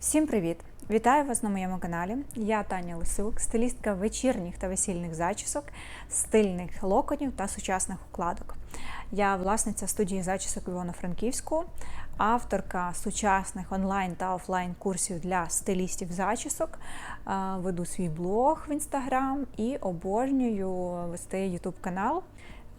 Всім привіт! Вітаю вас на моєму каналі. Я Таня Лисюк, стилістка вечірніх та весільних зачісок, стильних локонів та сучасних укладок. Я власниця студії зачісок Івано-Франківську, авторка сучасних онлайн та офлайн курсів для стилістів зачісок. Е, Веду свій блог в інстаграм і обожнюю вести ютуб канал.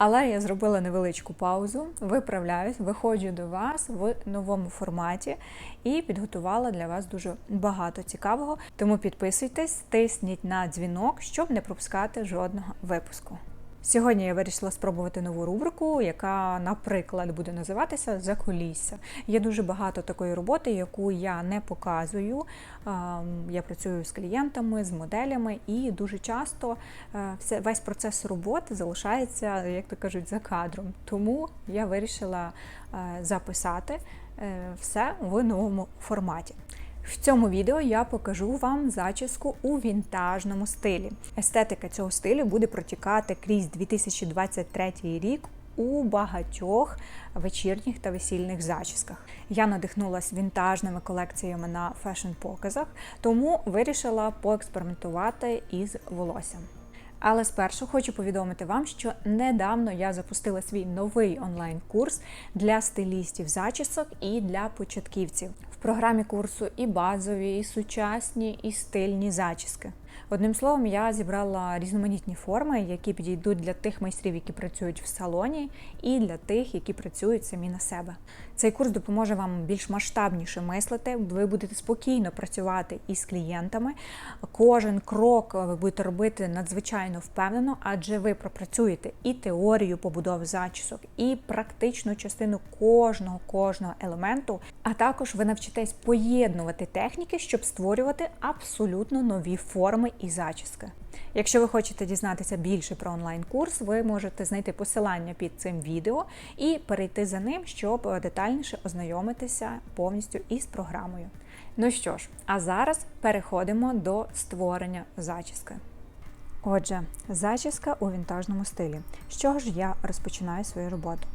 Але я зробила невеличку паузу, виправляюсь, виходжу до вас в новому форматі і підготувала для вас дуже багато цікавого. Тому підписуйтесь, тисніть на дзвінок, щоб не пропускати жодного випуску. Сьогодні я вирішила спробувати нову рубрику, яка, наприклад, буде називатися Закулісся. Є дуже багато такої роботи, яку я не показую. Я працюю з клієнтами, з моделями, і дуже часто е, весь процес роботи залишається, як то кажуть, за кадром. Тому я вирішила е, записати е, все в новому форматі. В цьому відео я покажу вам зачіску у вінтажному стилі. Естетика цього стилю буде протікати крізь 2023 рік у багатьох вечірніх та весільних зачісках. Я надихнулася вінтажними колекціями на фешн-показах, тому вирішила поекспериментувати із волоссям. Але спершу хочу повідомити вам, що недавно я запустила свій новий онлайн-курс для стилістів зачісок і для початківців. Програмі курсу і базові, і сучасні, і стильні зачіски. Одним словом, я зібрала різноманітні форми, які підійдуть для тих майстрів, які працюють в салоні, і для тих, які працюють самі на себе. Цей курс допоможе вам більш масштабніше мислити. Ви будете спокійно працювати із клієнтами. Кожен крок ви будете робити надзвичайно впевнено, адже ви пропрацюєте і теорію побудови зачісок, і практичну частину кожного кожного елементу. А також ви навчитесь поєднувати техніки, щоб створювати абсолютно нові форми і зачіски. Якщо ви хочете дізнатися більше про онлайн-курс, ви можете знайти посилання під цим відео і перейти за ним, щоб детальніше ознайомитися повністю із програмою. Ну що ж, а зараз переходимо до створення зачіски. Отже, зачіска у вінтажному стилі. З чого ж я розпочинаю свою роботу?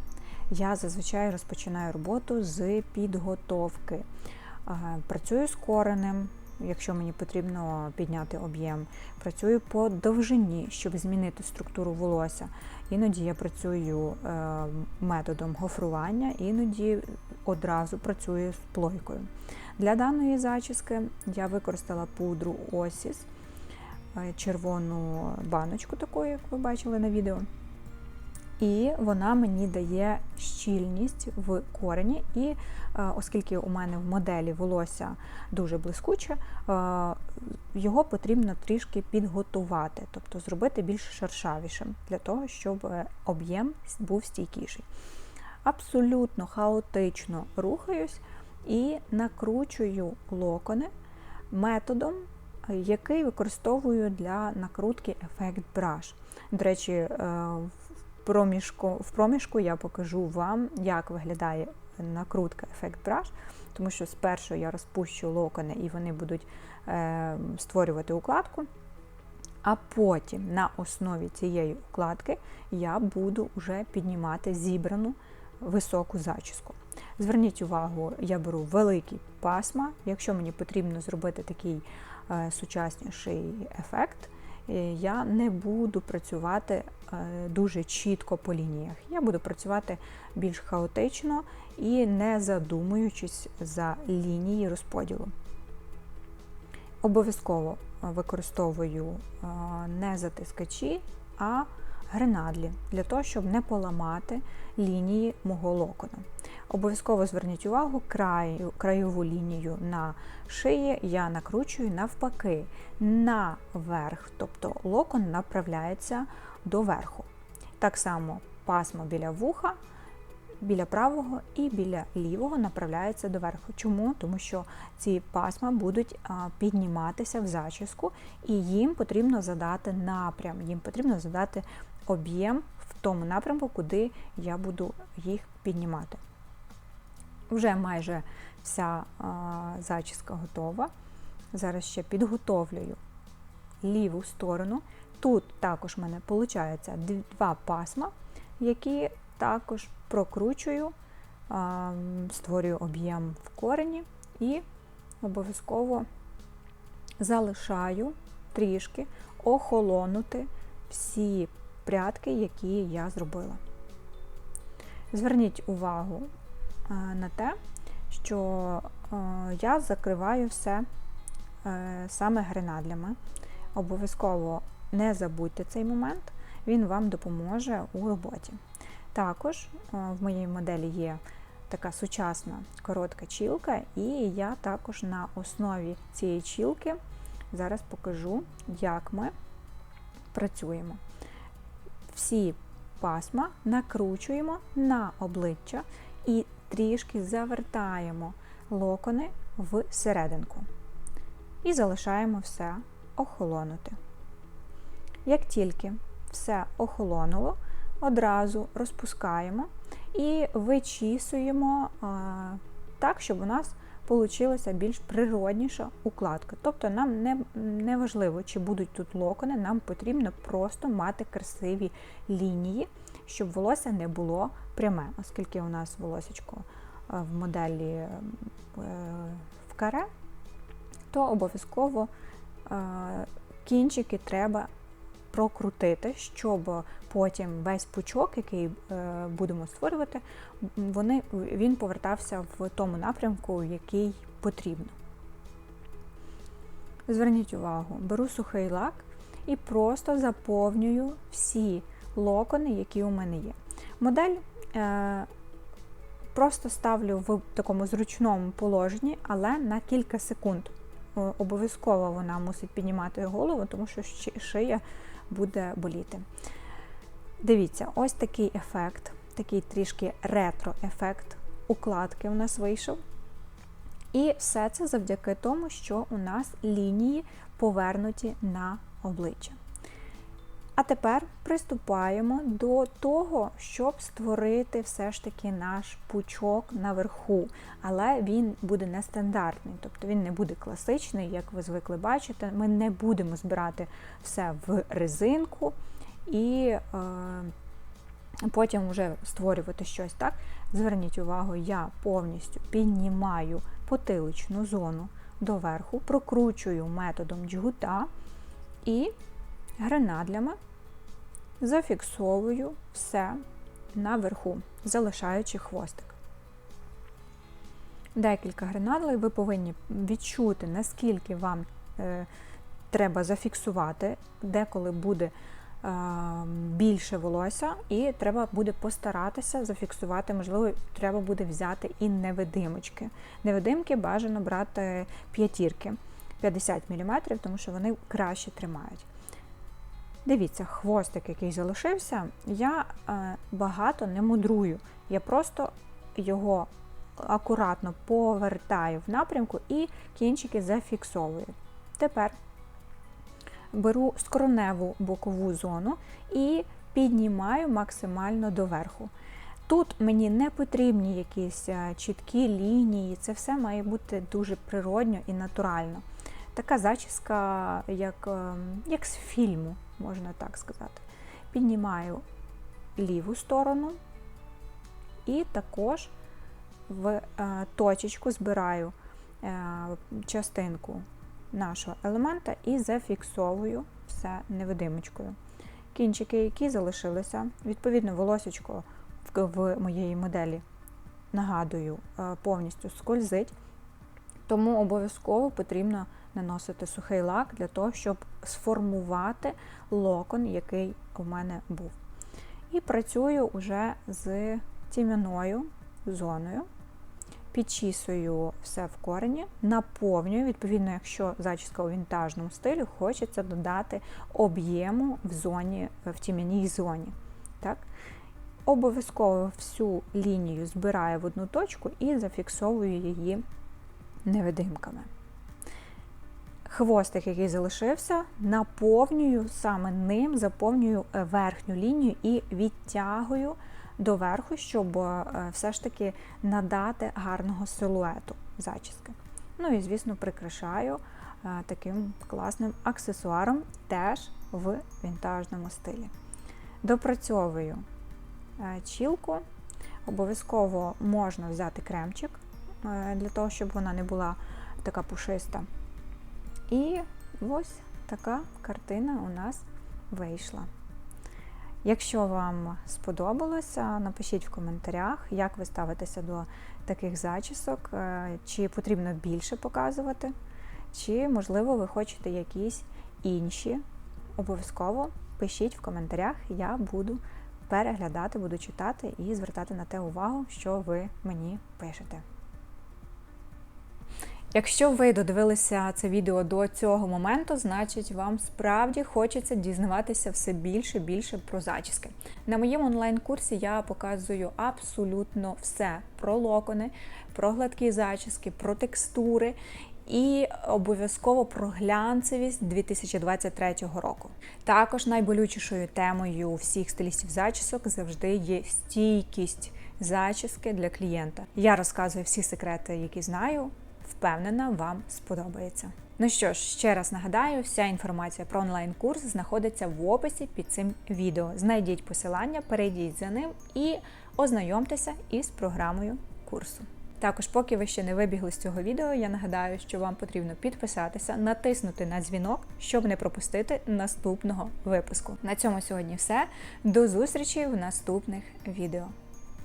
Я зазвичай розпочинаю роботу з підготовки. Працюю з коренем, якщо мені потрібно підняти об'єм. Працюю по довжині, щоб змінити структуру волосся. Іноді я працюю е, методом гофрування, іноді одразу працюю з плойкою. Для даної зачіски я використала пудру Осіс, е, червону баночку таку, як ви бачили на відео. І вона мені дає щільність в корені. І е, оскільки у мене в моделі волосся дуже блискуче, е, його потрібно трішки підготувати, тобто зробити більш шершавішим для того, щоб е, об'єм був стійкіший. Абсолютно хаотично рухаюсь і накручую локони методом, який використовую для накрутки ефект браш. До речі, в проміжку, в проміжку я покажу вам, як виглядає накрутка ефект браш, тому що спершу я розпущу локони і вони будуть е, створювати укладку. А потім на основі цієї укладки я буду вже піднімати зібрану високу зачіску. Зверніть увагу, я беру великі пасма. Якщо мені потрібно зробити такий е, сучасніший ефект, я не буду працювати е, дуже чітко по лініях. Я буду працювати більш хаотично і не задумуючись за лінії розподілу. Обов'язково е, використовую е, не затискачі, а гренадлі для того, щоб не поламати лінії мого локона. Обов'язково зверніть увагу, краю, краєву лінію на шиї я накручую навпаки наверх, тобто локон направляється доверху. Так само пасмо біля вуха, біля правого і біля лівого направляється доверху. Чому? Тому що ці пасма будуть підніматися в зачіску, і їм потрібно задати напрям, їм потрібно задати об'єм в тому напрямку, куди я буду їх піднімати. Вже майже вся а, зачіска готова. Зараз ще підготовлюю ліву сторону. Тут також в мене виходить два пасма, які також прокручую, а, створюю об'єм в корені і обов'язково залишаю трішки охолонути всі прядки, які я зробила. Зверніть увагу на те, що е, я закриваю все е, саме гренадлями. Обов'язково не забудьте цей момент, він вам допоможе у роботі. Також в моїй моделі є така сучасна коротка чілка, і я також на основі цієї чілки зараз покажу, як ми працюємо. Всі пасма накручуємо на обличчя і трішки завертаємо локони в серединку. І залишаємо все охолонути. Як тільки все охолонуло, одразу розпускаємо і вичісуємо так, щоб у нас получилася більш природніша укладка. Тобто нам не, не важливо, чи будуть тут локони, нам потрібно просто мати красиві лінії, щоб волосся не було пряме, оскільки у нас волосечко в моделі е, в каре, то обов'язково кінчики треба прокрутити, щоб потім весь пучок, який е, будемо створювати, вони, він повертався в тому напрямку, який потрібно. Зверніть увагу, беру сухий лак і просто заповнюю всі локони, які у мене є. Модель е, просто ставлю в такому зручному положенні, але на кілька секунд. Обов'язково вона мусить піднімати голову, тому що шия буде боліти. Дивіться, ось такий ефект, такий трішки ретро-ефект укладки у нас вийшов. І все це завдяки тому, що у нас лінії повернуті на обличчя. А тепер приступаємо до того, щоб створити все ж таки наш пучок наверху. Але він буде нестандартний, тобто він не буде класичний, як ви звикли бачити. Ми не будемо збирати все в резинку і е, потім вже створювати щось так. Зверніть увагу, я повністю піднімаю потиличну зону доверху, прокручую методом джгута і гренадлями зафіксовую все наверху, залишаючи хвостик. Декілька гренадлей ви повинні відчути, наскільки вам е, треба зафіксувати, деколи буде е, більше волосся, і треба буде постаратися зафіксувати, можливо, треба буде взяти і невидимочки. Невидимки бажано брати п'ятірки 50 мм, тому що вони краще тримають. Дивіться, хвостик, який залишився, я е, багато не мудрую. Я просто його акуратно повертаю в напрямку і кінчики зафіксовую. Тепер беру скроневу бокову зону і піднімаю максимально доверху. Тут мені не потрібні якісь е, чіткі лінії, це все має бути дуже природньо і натурально. Така зачіска, як, ем, як з фільму можна так сказати. Піднімаю ліву сторону і також в е, точечку збираю е, частинку нашого елемента і зафіксовую все невидимочкою. Кінчики, які залишилися, відповідно, волосечко в моєї моделі, нагадую, е, повністю скользить, тому обов'язково потрібно наносити сухий лак для того, щоб сформувати локон, який у мене був. І працюю вже з тім'яною зоною, підчісую все в корені, наповнюю, відповідно, якщо зачіска у вінтажному стилі, хочеться додати об'єму в зоні, в тім'яній зоні. Так? Обов'язково всю лінію збираю в одну точку і зафіксовую її невидимками хвостик, який залишився, наповнюю саме ним, заповнюю е, верхню лінію і відтягую доверху, щоб е, все ж таки надати гарного силуету зачіски. Ну і, звісно, прикрашаю е, таким класним аксесуаром теж в вінтажному стилі. Допрацьовую чілку. Обов'язково можна взяти кремчик для того, щоб вона не була така пушиста. І ось така картина у нас вийшла. Якщо вам сподобалося, напишіть в коментарях, як ви ставитеся до таких зачісок, е, чи потрібно більше показувати, чи, можливо, ви хочете якісь інші. Обов'язково пишіть в коментарях, я буду переглядати, буду читати і звертати на те увагу, що ви мені пишете. Якщо ви додивилися це відео до цього моменту, значить вам справді хочеться дізнаватися все більше більше про зачіски. На моєму онлайн-курсі я показую абсолютно все про локони, про гладкі зачіски, про текстури. І обов'язково про глянцевість 2023 року. Також найболючішою темою всіх стилістів зачісок завжди є стійкість зачіски для клієнта. Я розказую всі секрети, які знаю, Впевнена, вам сподобається. Ну що ж, ще раз нагадаю, вся інформація про онлайн-курс знаходиться в описі під цим відео. Знайдіть посилання, перейдіть за ним і ознайомтеся із програмою курсу. Також, поки ви ще не вибігли з цього відео, я нагадаю, що вам потрібно підписатися, натиснути на дзвінок, щоб не пропустити наступного випуску. На цьому сьогодні все. До зустрічі в наступних відео.